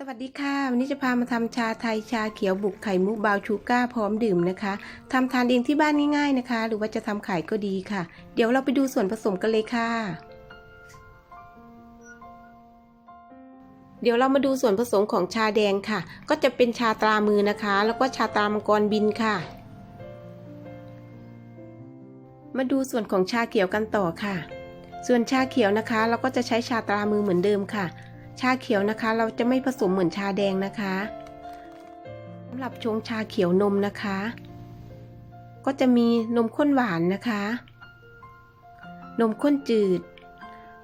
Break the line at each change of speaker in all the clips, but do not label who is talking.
สวัสดีค่ะ วันนี้จะพามาทำชาไทยชาเขียวบุกไข่มุกบาวชูก้าพร้อมดื่มนะคะทำทานเองที่บ้านง่ายๆนะคะ หรือว่าจะทำขายก็ดีค่ะ เดี๋ยวเราไปดูส่วนผสมกันเลยค่ะ เดี๋ยวเรามาดูส่วนผสมของชาแดงค่ะ ก็จะเป็นชาตรามือนะคะ แล้วก็ชาตรามังกรบินค่ะ มาดูส่วนของชาเขียวกันต่อค่ะ ส่วนชาเขียวนะคะ เราก็จะใช้ชาตรามือเหมือนเดิมค่ะ ชาเขียวนะคะ เราจะไม่ผสมเหมือนชาแดงนะคะสำหรับชงชาเขียวนมนะคะ ก็จะมีนมข้นหวานนะคะ นมข้นจืด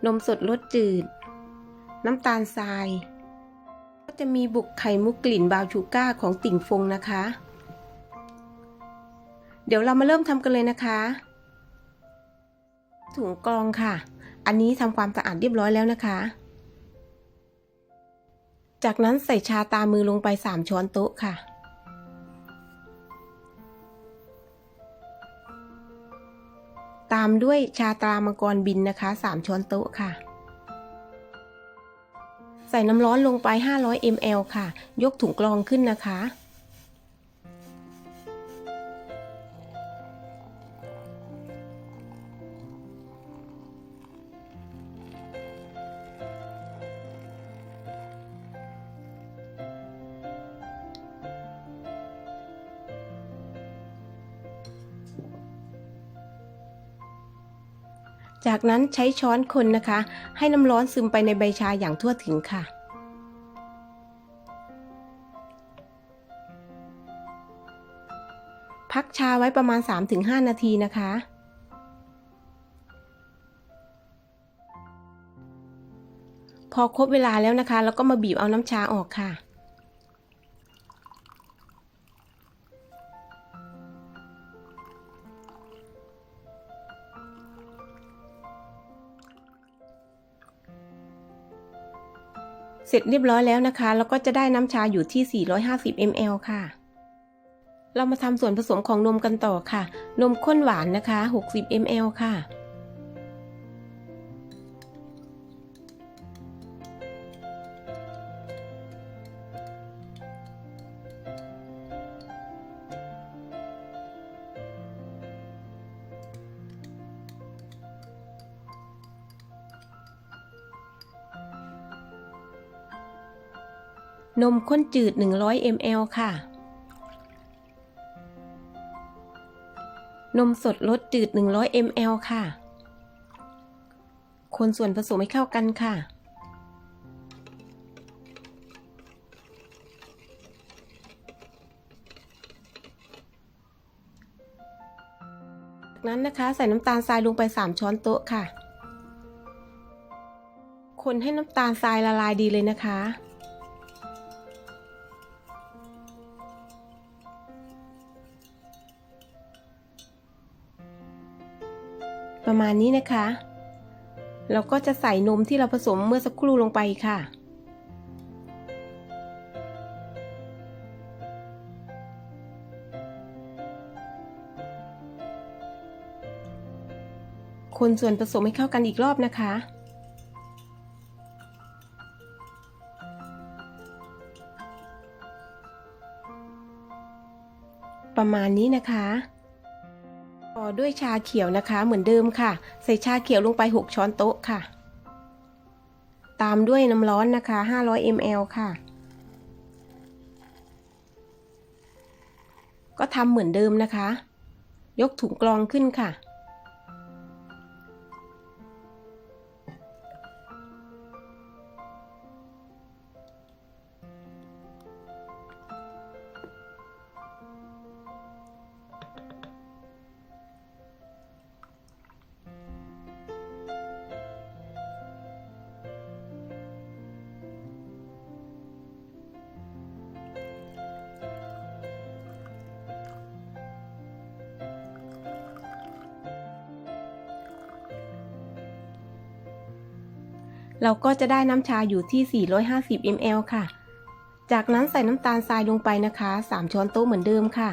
นมสดรสจืด น้ำตาลทราย ก็จะมีบุกไข่มุกกลิ่นบราวน์ชูก้าของติ่งฟงนะคะ เดี๋ยวเรามาเริ่มทำกันเลยนะคะถุงกรองค่ะ อันนี้ทำความสะอาดเรียบร้อยแล้วนะคะ จากนั้นใส่ชาตามือลงไป 3 ช้อนโต๊ะค่ะ ตามด้วยชาตรามังกรบินนะคะ 3 ช้อนโต๊ะค่ะ ใส่น้ำร้อนลงไป 500 ml ค่ะ ยกถุงกรองขึ้นนะคะ จากนั้นใช้ช้อนคนนะคะ ให้น้ำร้อนซึมไปในใบชาอย่างทั่วถึงค่ะ พักชาไว้ประมาณ 3-5 นาทีนะคะ พอครบเวลาแล้วนะคะ แล้วก็มาบีบเอาน้ำชาออกค่ะ เสร็จเรียบร้อยแล้วนะคะ แล้วก็จะได้น้ำชาอยู่ที่ 450 ml ค่ะ เรามาทำส่วนผสมของนมกันต่อค่ะ นมข้นหวานนะคะ 60 ml ค่ะ นมข้นจืด 100 ml ค่ะ นมสดรสจืด 100 ml ค่ะ คนส่วนผสมให้เข้ากันค่ะจากนั้นนะคะใส่น้ำตาลทรายลงไป 3 ช้อนโต๊ะค่ะ คนให้น้ำตาลทรายละลายดีเลยนะคะ ประมาณนี้นะคะ เราก็จะใส่นมที่เราผสมเมื่อสักครู่ลงไปค่ะ คนส่วนผสมให้เข้ากันอีกรอบนะคะประมาณนี้นะคะ อด้วยชาเขียวนะคะเหมือนเดิมค่ะ ใส่ชาเขียวลงไป 6 ช้อนโต๊ะค่ะ ตามด้วยน้ำร้อนนะคะ 500 ml ค่ะ ก็ทำเหมือนเดิมนะคะ ยกถุงกรองขึ้นค่ะ เราก็จะได้น้ำชาอยู่ที่ 450 ml ค่ะ จากนั้นใส่น้ำตาลทรายลงไปนะคะ 3 ช้อนโต๊ะเหมือนเดิมค่ะ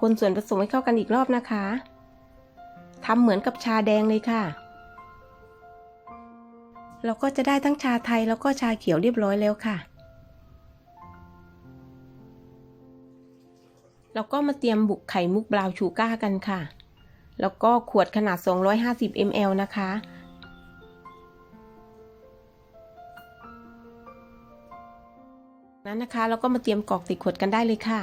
คนส่วนผสมให้เข้ากันอีกรอบนะคะทำเหมือนกับชาแดงเลยค่ะ เราก็จะได้ทั้งชาไทยแล้วก็ชาเขียวเรียบร้อยแล้วค่ะ เราก็มาเตรียมบุกไข่มุกบราวชูก้ากันค่ะ แล้วก็ขวดขนาด 250 ml นะคะ นั้นนะคะเราก็มาเตรียมกรอกติดขวดกันได้เลยค่ะ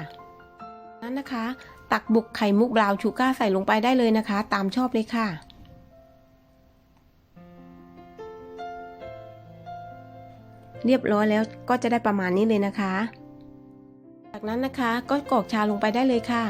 นั้นนะคะ ตักบุกไข่มุกบราวชูก้าใส่ลงไปได้เลยนะคะ ตามชอบเลยค่ะเรียบร้อยแล้วก็จะได้ประมาณนี้เลยนะคะ จากนั้นนะคะก็กรอกชาลงไปได้เลยค่ะ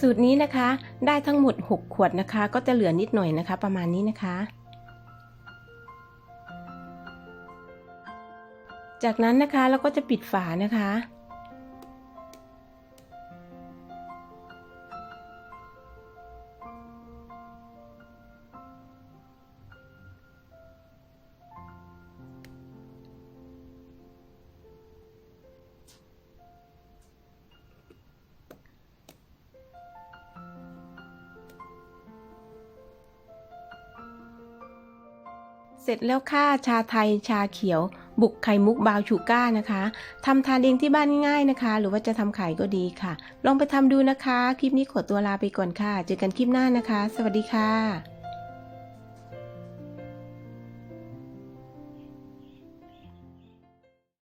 สูตรนี้นะคะ ได้ทั้งหมด 6 ขวดนะคะ ก็จะเหลือนิดหน่อยนะคะ ประมาณนี้นะคะ จากนั้นนะคะเราก็จะปิดฝานะคะ สร็จแล้วค่ะชาไทยชาเขียว บุกไข่มุกบาวชูก้านะคะทำทานเองที่บ้านง่ายๆนะคะ หรือว่าจะทำขายก็ดีค่ะ ลองไปทำดูนะคะ คลิปนี้ขอตัวลาไปก่อนค่ะ เจอกันคลิปหน้านะคะ สวัสดีค่ะ